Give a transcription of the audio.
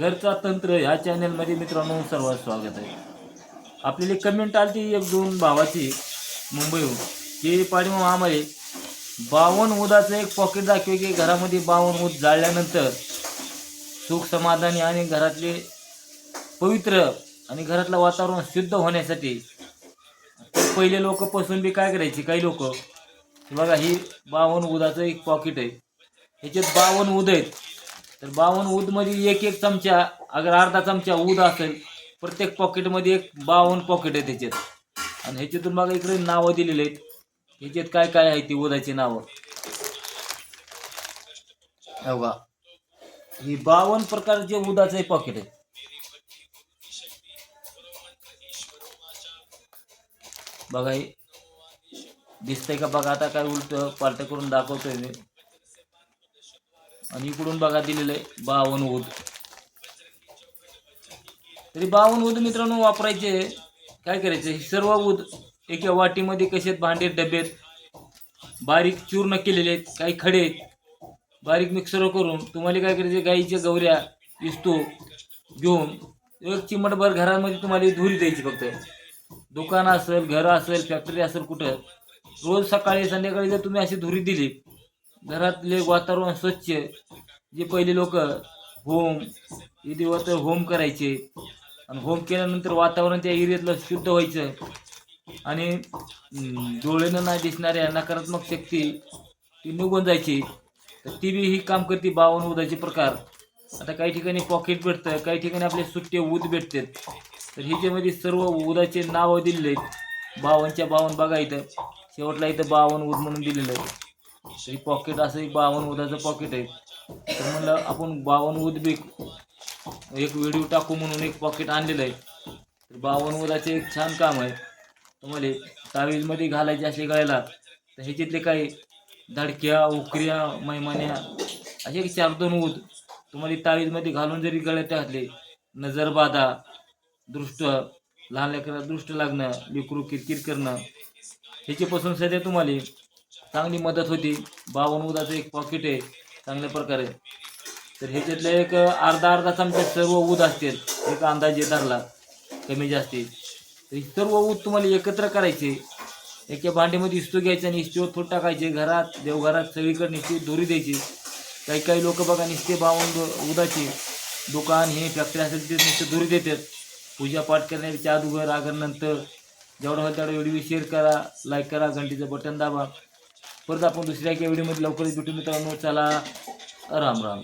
घरचा तंत्र ह्या चॅनलमध्ये मित्रांनो सर्वात स्वागत आहे. आपल्याला कमेंट आली एक दोन भावाची मुंबईहून की पाठीमाग आम्हाला बावन उदाचं एक पॉकेट दाखवे की घरामध्ये बावन उद जाळल्यानंतर सुख समाधानी आणि घरातले पवित्र आणि घरातलं वातावरण शुद्ध होण्यासाठी पहिले लोक पसून बी काय करायचे? काही लोक? बघा ही बावन उदाचं एक पॉकेट आहे. ह्याच्यात बावन उद आहेत. तर बावन ऊदमध्ये एक एक चमचा अगर अर्धा चमचा ऊद असेल प्रत्येक पॉकेटमध्ये एक बावन पॉकेट आहे त्याच्यात आणि ह्याच्यातून बघा इकडे नावं दिलेली आहेत. ह्याच्यात काय काय आहे ती उदाची नावं? हे बघा. ही बावन प्रकारचे उदाचे पॉकेट आहे बघा हे. दिसतंय का? बघा आता काय उलट पार्ट करून दाखवतोय मी. आणि इकडून बघा दिलेलं आहे बावन ऊद तरी बावन ऊद मित्रांनो वापरायचे काय करायचे? हे सर्व ऊद एका वाटीमध्ये कसे आहेत? भांडे डबेत बारीक चूर्ण केलेले आहेत. काही खडे आहेत. बारीक मिक्सर करून तुम्हाला काय करायचे? गाईच्या गवऱ्या इस्तो घेऊन एक चिमटभर घरामध्ये तुम्हाला धुरी द्यायची फक्त. दुकान असेल घर असेल फॅक्टरी असेल कुठं रोज सकाळी संध्याकाळी जर तुम्ही अशी धुरी दिली घरातले वातावरण स्वच्छ जे पहिले लोक होम हे दिवस होम करायचे. आणि होम केल्यानंतर वातावरण त्या एरियातलं शुद्ध व्हायचं. आणि डोळ्यानं नाही दिसणाऱ्या नकारात्मक शक्ती ती निघून जायची. तर ती बी ही काम करते बावन उदाचे प्रकार. आता काही ठिकाणी पॉकेट भेटतं काही ठिकाणी आपले सुट्टे उद भेटतात. तर ह्याच्यामध्ये सर्व उदाचे नावं दिलेले आहेत. बावनच्या बावन बघा इथं. शेवटला इथं बावन उद म्हणून दिलेलं आहे. तरी पॉकेट असं एक बावन उदाचं पॉकेट आहे. तर म्हणलं आपण बावन उद बी एक व्हिडिओ टाकू म्हणून एक पॉकेट आणलेलं आहे. तर बावन उदाचे एक छान काम आहे. तुम्हाला तावीजमध्ये घालायचे असे गळ्याला तर ह्याच्यातले काही धडक्या उकऱ्या मैमान्या असे एक चार दोन उद तुम्हाला तावीजमध्ये घालून जरी गळ्यात घातले नजर बाधा दृष्ट लहान लेकराला दृष्ट लागणं लेकरू किरकिर करणं ह्याच्यापासून सध्या तुम्हाला चांगली मदत होती. बावन उदाचं एक पॉकेट आहे चांगल्या प्रकारे. तर ह्याच्यातले एक अर्धा अर्धा चमचा सर्व ऊद असतील एक अंदाजे धरला कमी जास्ती. तर हे सर्व ऊद तुम्हाला एकत्र करायचे. एका भांड्यामध्ये इस्तू घ्यायचं आणि इस्तीवर थोडं टाकायचे. घरात देवघरात सगळीकडे निश्चित दोरी द्यायची. काही काही लोक बघा निस्ते बावन उदाची. दुकान हे फॅक्टरी असेल ते नुसते दोरी देतात. पूजापाठ करण्याच्या अगोदर अगर नंतर. जेवढं होईल तेवढं व्हिडिओ शेअर करा लाईक करा घंटीचं बटन दाबा. परत आपण दुसऱ्या एका व्हिडिओमध्ये लवकरच भेटू मित्रांनो. चला राम राम.